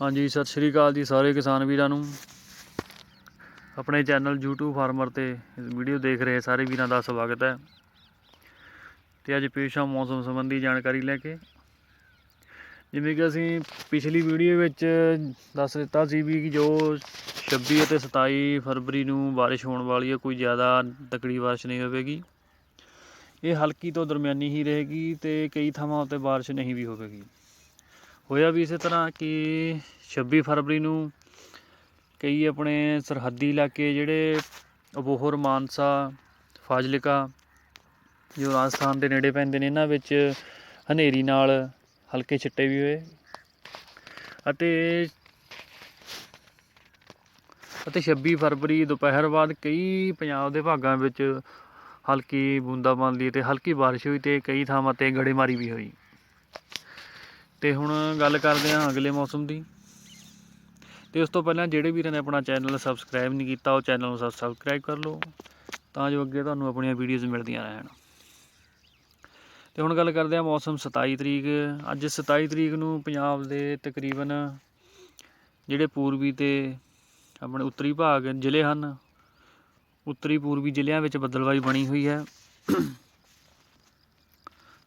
ਹਾਂਜੀ, ਸਤਿ ਸ਼੍ਰੀ ਅਕਾਲ ਜੀ ਸਾਰੇ ਕਿਸਾਨ ਵੀਰਾਂ ਨੂੰ। ਆਪਣੇ ਚੈਨਲ YouTube ਫਾਰਮਰ ਤੇ ਵੀਡੀਓ ਦੇਖ ਰਹੇ ਸਾਰੇ ਵੀਰਾਂ ਦਾ ਸਵਾਗਤ ਹੈ। ਤੇ ਅੱਜ ਪੇਸ਼ ਆ ਮੌਸਮ ਸੰਬੰਧੀ ਜਾਣਕਾਰੀ ਲੈ ਕੇ। ਜਿਵੇਂ ਕਿ ਅਸੀਂ ਪਿਛਲੀ ਵੀਡੀਓ ਵਿੱਚ ਦੱਸ ਦਿੱਤਾ ਸੀ ਵੀ ਜੋ 26 ਅਤੇ 27 ਫਰਵਰੀ ਨੂੰ ਬਾਰਿਸ਼ ਹੋਣ ਵਾਲੀ ਹੈ, ਕੋਈ ਜ਼ਿਆਦਾ ਤਕੜੀ ਬਾਰਿਸ਼ ਨਹੀਂ ਹੋਵੇਗੀ। ਇਹ ਹਲਕੀ ਤੋਂ ਦਰਮਿਆਨੀ ਹੀ ਰਹੇਗੀ ਤੇ ਕਈ ਥਾਵਾਂ ਉੱਤੇ ਬਾਰਿਸ਼ ਨਹੀਂ ਵੀ ਹੋਵੇਗੀ। ਹੋਇਆ ਵੀ ਇਸੇ ਤਰ੍ਹਾਂ ਕਿ 26 ਫਰਵਰੀ ਨੂੰ ਕਈ ਆਪਣੇ ਸਰਹੱਦੀ ਇਲਾਕੇ ਜਿਹੜੇ ਅਬੋਹਰ, ਮਾਨਸਾ, ਫਾਜ਼ਿਲਕਾ ਜੋ ਰਾਜਸਥਾਨ ਦੇ ਨੇੜੇ ਪੈਂਦੇ ਨੇ, ਇਹਨਾਂ ਵਿੱਚ ਹਨੇਰੀ ਨਾਲ ਹਲਕੇ ਛਿੱਟੇ ਵੀ ਹੋਏ ਅਤੇ ਅਤੇ 26 ਫਰਵਰੀ ਦੁਪਹਿਰ ਬਾਅਦ ਕਈ ਪੰਜਾਬ ਦੇ ਭਾਗਾਂ ਵਿੱਚ ਹਲਕੀ ਬੂੰਦਾਬਾਂਦੀ ਤੇ ਹਲਕੀ ਬਾਰਿਸ਼ ਹੋਈ ਤੇ ਕਈ ਥਾਵਾਂ ਤੇ ਗੜੇਮਾਰੀ ਵੀ ਹੋਈ। ਤੇ ਹੁਣ ਗੱਲ ਕਰਦੇ ਹਾਂ ਅਗਲੇ ਮੌਸਮ ਦੀ। ਤੇ ਉਸ ਤੋਂ ਪਹਿਲਾਂ ਜਿਹੜੇ ਵੀਰਾਂ ਨੇ ਆਪਣਾ ਚੈਨਲ ਸਬਸਕ੍ਰਾਈਬ ਨਹੀਂ ਕੀਤਾ, ਉਹ ਚੈਨਲ ਨੂੰ ਸਬਸਕ੍ਰਾਈਬ ਕਰ ਲਓ, ਤਾਂ ਜੋ ਅੱਗੇ ਤੁਹਾਨੂੰ ਆਪਣੀਆਂ ਵੀਡੀਓਜ਼ ਮਿਲਦੀਆਂ ਰਹਿਣ। ਤੇ ਹੁਣ ਗੱਲ ਕਰਦੇ ਹਾਂ ਮੌਸਮ 27 ਤਰੀਕ। ਅੱਜ 27 ਤਰੀਕ ਨੂੰ ਪੰਜਾਬ ਦੇ ਤਕਰੀਬਨ ਜਿਹੜੇ ਪੂਰਬੀ ਤੇ ਆਪਣੇ ਉੱਤਰੀ ਭਾਗ ਜ਼ਿਲ੍ਹੇ ਹਨ, ਉੱਤਰੀ ਪੂਰਬੀ ਜ਼ਿਲ੍ਹਿਆਂ ਵਿੱਚ ਬੱਦਲਵਾਈ ਬਣੀ ਹੋਈ ਹੈ।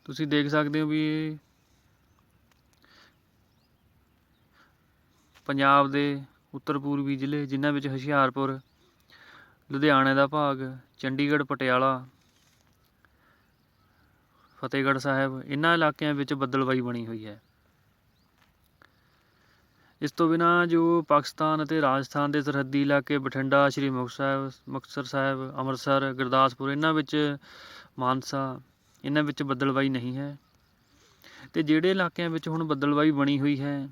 ਤੁਸੀਂ ਦੇਖ ਸਕਦੇ ਹੋ ਵੀ ਪੰਜਾਬ ਦੇ ਉੱਤਰ ਪੂਰਬੀ ਜ਼ਿਲ੍ਹੇ, ਜਿਨ੍ਹਾਂ ਵਿੱਚ ਹੁਸ਼ਿਆਰਪੁਰ, ਲੁਧਿਆਣੇ ਦਾ ਭਾਗ, ਚੰਡੀਗੜ੍ਹ, ਪਟਿਆਲਾ, ਫਤਿਹਗੜ੍ਹ ਸਾਹਿਬ ਇਹਨਾਂ ਇਲਾਕਿਆਂ ਵਿੱਚ ਬੱਦਲਵਾਈ ਬਣੀ ਹੋਈ ਹੈ। ਇਸ ਤੋਂ ਬਿਨਾ ਜੋ ਪਾਕਿਸਤਾਨ ਅਤੇ ਰਾਜਸਥਾਨ ਦੇ ਸਰਹੱਦੀ ਇਲਾਕੇ, ਬਠਿੰਡਾ, ਸ਼੍ਰੀ ਮੁਕਤਸਰ ਸਾਹਿਬ ਮੁਕਤਸਰ ਸਾਹਿਬ, ਅੰਮ੍ਰਿਤਸਰ, ਗੁਰਦਾਸਪੁਰ ਇਹਨਾਂ ਵਿੱਚ ਮਾਨਸਾ ਇਹਨਾਂ ਵਿੱਚ ਬੱਦਲਵਾਈ ਨਹੀਂ ਹੈ। ਤੇ ਜਿਹੜੇ ਇਲਾਕਿਆਂ ਵਿੱਚ ਹੁਣ ਬੱਦਲਵਾਈ ਬਣੀ ਹੋਈ ਹੈ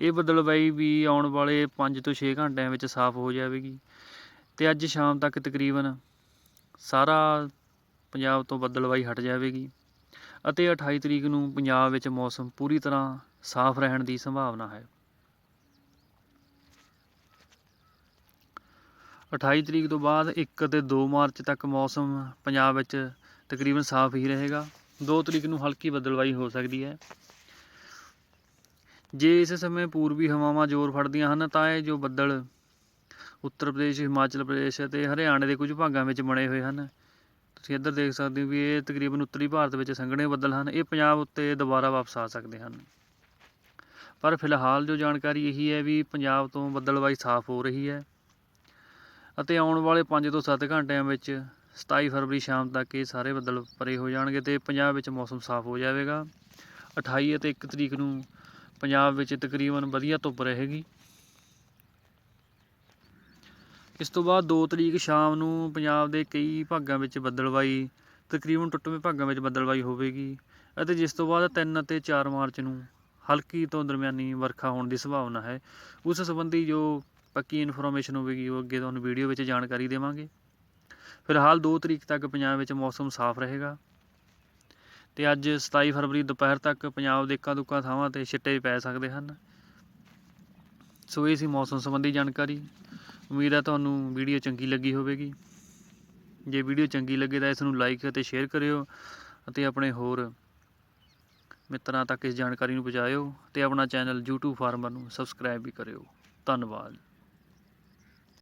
ਇਹ ਬਦਲਵਾਈ ਵੀ ਆਉਣ ਵਾਲੇ 5 ਤੋਂ 6 ਘੰਟਿਆਂ ਵਿੱਚ ਸਾਫ਼ ਹੋ ਜਾਵੇਗੀ। ਤੇ ਅੱਜ ਸ਼ਾਮ ਤੱਕ ਤਕਰੀਬਨ ਸਾਰਾ ਪੰਜਾਬ ਤੋਂ ਬੱਦਲਵਾਈ ਹਟ ਜਾਵੇਗੀ ਅਤੇ 28 ਤਰੀਕ ਨੂੰ ਪੰਜਾਬ ਵਿੱਚ ਮੌਸਮ ਪੂਰੀ ਤਰ੍ਹਾਂ ਸਾਫ਼ ਰਹਿਣ ਦੀ ਸੰਭਾਵਨਾ ਹੈ। 28 ਤਰੀਕ ਤੋਂ ਬਾਅਦ 1 ਅਤੇ 2 ਮਾਰਚ ਤੱਕ ਮੌਸਮ ਪੰਜਾਬ ਵਿੱਚ ਤਕਰੀਬਨ ਸਾਫ਼ ਹੀ ਰਹੇਗਾ। 2 ਤਰੀਕ ਨੂੰ ਹਲਕੀ ਬੱਦਲਵਾਈ ਹੋ ਸਕਦੀ ਹੈ। ਜੇ ਇਸ ਸਮੇਂ ਪੂਰਬੀ ਹਵਾਵਾਂ ਜ਼ੋਰ ਫੜਦੀਆਂ ਹਨ, ਤਾਂ ਇਹ ਜੋ ਬੱਦਲ ਉੱਤਰ ਪ੍ਰਦੇਸ਼, ਹਿਮਾਚਲ ਪ੍ਰਦੇਸ਼ ਅਤੇ ਹਰਿਆਣੇ ਦੇ ਕੁਝ ਭਾਗਾਂ ਵਿੱਚ ਬਣੇ ਹੋਏ ਹਨ। ਤੁਸੀਂ ਇੱਧਰ ਦੇਖ ਸਕਦੇ ਹੋ ਵੀ ਇਹ ਤਕਰੀਬਨ ਉੱਤਰੀ ਭਾਰਤ ਵਿੱਚ ਸੰਘਣੇ ਬੱਦਲ ਹਨ। ਇਹ ਪੰਜਾਬ ਉੱਤੇ ਦੁਬਾਰਾ ਵਾਪਸ ਆ ਸਕਦੇ ਹਨ। ਪਰ ਫਿਲਹਾਲ ਜੋ ਜਾਣਕਾਰੀ ਇਹੀ ਹੈ ਵੀ ਪੰਜਾਬ ਤੋਂ ਬੱਦਲਵਾਈ ਸਾਫ਼ ਹੋ ਰਹੀ ਹੈ ਅਤੇ ਆਉਣ ਵਾਲੇ 5 ਤੋਂ 7 ਘੰਟਿਆਂ ਵਿੱਚ 27 ਫਰਵਰੀ ਸ਼ਾਮ ਤੱਕ ਇਹ ਸਾਰੇ ਬੱਦਲ ਪਰੇ ਹੋ ਜਾਣਗੇ ਤੇ ਪੰਜਾਬ ਵਿੱਚ ਮੌਸਮ ਸਾਫ਼ ਹੋ ਜਾਵੇਗਾ। 28 ਅਤੇ 1 ਤਰੀਕ ਨੂੰ ਪੰਜਾਬ ਵਿੱਚ ਤਕਰੀਬਨ ਵਧੀਆ ਧੁੱਪ ਰਹੇਗੀ। ਇਸ ਤੋਂ ਬਾਅਦ 2 ਤਰੀਕ ਸ਼ਾਮ ਨੂੰ ਪੰਜਾਬ ਦੇ ਕਈ ਭਾਗਾਂ ਵਿੱਚ ਬੱਦਲਵਾਈ, ਤਕਰੀਬਨ ਟੁੱਟਵੇਂ ਭਾਗਾਂ ਵਿੱਚ ਬੱਦਲਵਾਈ ਹੋਵੇਗੀ ਅਤੇ ਜਿਸ ਤੋਂ ਬਾਅਦ 3 ਅਤੇ 4 ਮਾਰਚ ਨੂੰ ਹਲਕੀ ਤੋਂ ਦਰਮਿਆਨੀ ਵਰਖਾ ਹੋਣ ਦੀ ਸੰਭਾਵਨਾ ਹੈ। ਉਸ ਸੰਬੰਧੀ ਜੋ ਪੱਕੀ ਇਨਫੋਰਮੇਸ਼ਨ ਹੋਵੇਗੀ, ਉਹ ਅੱਗੇ ਤੁਹਾਨੂੰ ਵੀਡੀਓ ਵਿੱਚ ਜਾਣਕਾਰੀ ਦੇਵਾਂਗੇ। ਫਿਲਹਾਲ 2 ਤਰੀਕ ਤੱਕ ਪੰਜਾਬ ਵਿੱਚ ਮੌਸਮ ਸਾਫ਼ ਰਹੇਗਾ। ਅਤੇ ਅੱਜ 27 ਫਰਵਰੀ ਦੁਪਹਿਰ ਤੱਕ ਪੰਜਾਬ ਦੇ ਇੱਕਾ ਦੁੱਕਾ ਥਾਵਾਂ ਤੇ ਛਿੱਟੇ ਪੈ ਸਕਦੇ ਹਨ। ਸੋ ਇਹ ਸੀ ਮੌਸਮ ਸੰਬੰਧੀ ਜਾਣਕਾਰੀ। ਉਮੀਦ ਹੈ ਤੁਹਾਨੂੰ ਵੀਡੀਓ ਚੰਗੀ ਲੱਗੀ ਹੋਵੇਗੀ। ਜੇ ਵੀਡੀਓ ਚੰਗੀ ਲੱਗੇ ਤਾਂ ਇਸ ਨੂੰ ਲਾਈਕ ਅਤੇ ਸ਼ੇਅਰ ਕਰਿਓ ਅਤੇ ਆਪਣੇ ਹੋਰ ਮਿੱਤਰਾਂ ਤੱਕ ਇਸ ਜਾਣਕਾਰੀ ਨੂੰ ਪਹੁੰਚਾਇਓ ਤੇ ਆਪਣਾ ਚੈਨਲ YouTube ਫਾਰਮਰ ਨੂੰ ਸਬਸਕ੍ਰਾਈਬ ਵੀ ਕਰਿਓ। ਧੰਨਵਾਦ।